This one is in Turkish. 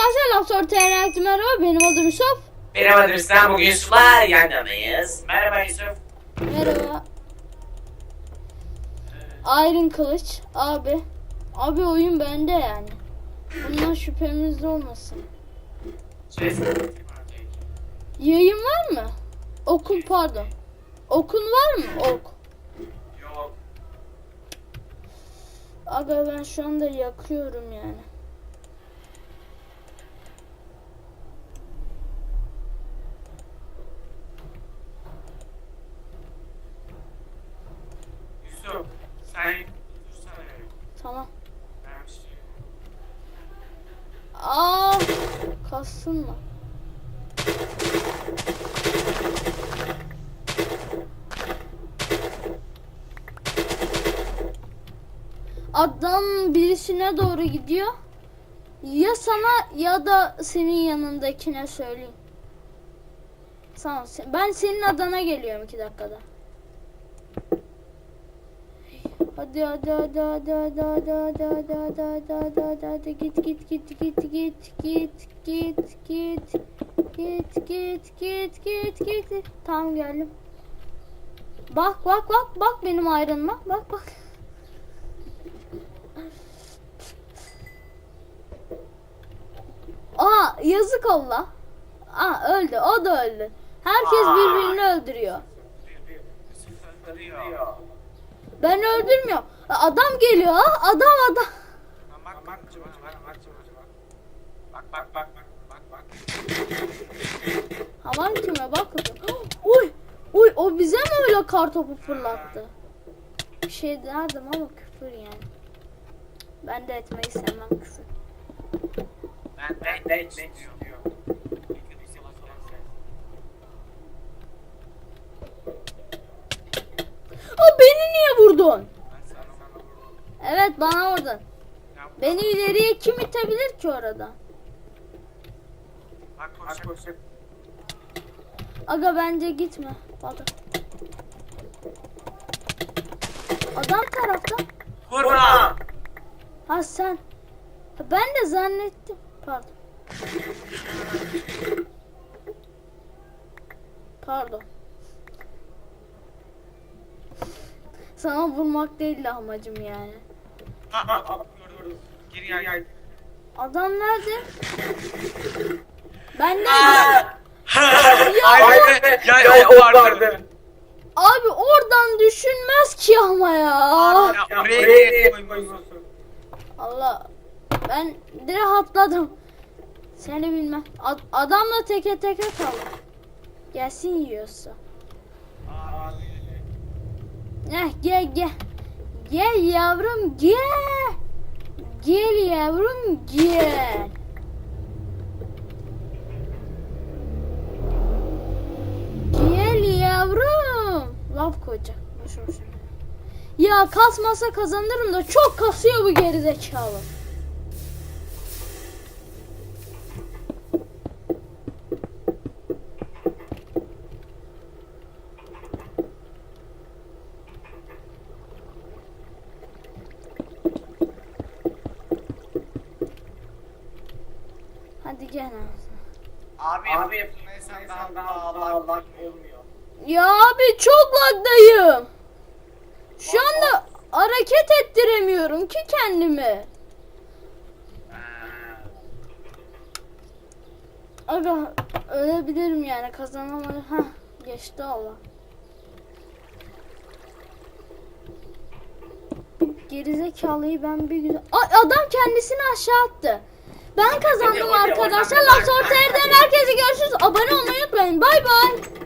arkadaşlar Ortaya herkese merhaba benim adım Yusuf. Benim adım İslam. Bugün Yusuf'la yan yanayız. Merhaba Yusuf. Merhaba. Iron Kılıç abi. Abi oyun bende yani. Bundan şüphemiz de olmasın. Yayın var mı? Okun pardon. Okun var mı? Ok. Yok. Aga ben şu anda yakıyorum yani. Yusuf. Sen dursana. Tamam. Aa, kassın mı? Adam birisine doğru gidiyor. Ya sana ya da senin yanındakine söyleyeyim. Tamam. Ben senin adana geliyorum iki dakikada. Hadi hadi hadi hadi hadi hadi hadi hadi hadi hadi hadi hadi hadi git git git git git git git git git git git git git Tamam geldim. Bak bak bak bak benim ayrılma bak bak. Aa yazık Allah. Aa öldü o da öldü. Herkes birbirini öldürüyor. Ben öldürmüyorum. Adam geliyor. Adam adam. Bak bak bak bak kime bak. Uy. Uy o bize mi öyle kar topu fırlattı? Bir şey derdim ama küfür yani. Ben de etmeyi sevmem küfür. Ben de etmeyi sevmem. Beni niye vurdun? Evet bana vurdun. Beni ileriye kim itebilir ki orada? Aga bence gitme. Hadi. Adam tarafta. Vurma. Ha sen. Ben de zannettim. Pardon. Pardon. Sana vurmak değildi amacım yani. Ha ha ha. Dur dur. Gir gel gel. Adam nerede? Ben de. Aynen. Ya, ya o vardı. Abi oradan düşünmez ki ama ya. Ya oraya? Allah. Ben direkt atladım. Seni bilmem. Ad- adamla teke teke kaldı. Gelsin yiyorsa. Gel gel. Gel yavrum gel. Gel yavrum gel. Gel yavrum. Laf koyacak. Ya kasmasa kazanırım da çok kasıyor bu gerizekalı. Hadi gel ağzına. Abi abi sen daha daha Allah Allah olmuyor. Ya abi çok lagdayım. Şu anda hareket ettiremiyorum ki kendimi. Aga ölebilirim yani kazanamadım. Hah geçti Allah. Gerizekalıyı ben bir güzel... Ay, adam kendisini aşağı attı. Ben kazandım arkadaşlar. Laf ortaya herkese görüşürüz. Abone olmayı unutmayın. Bay bay.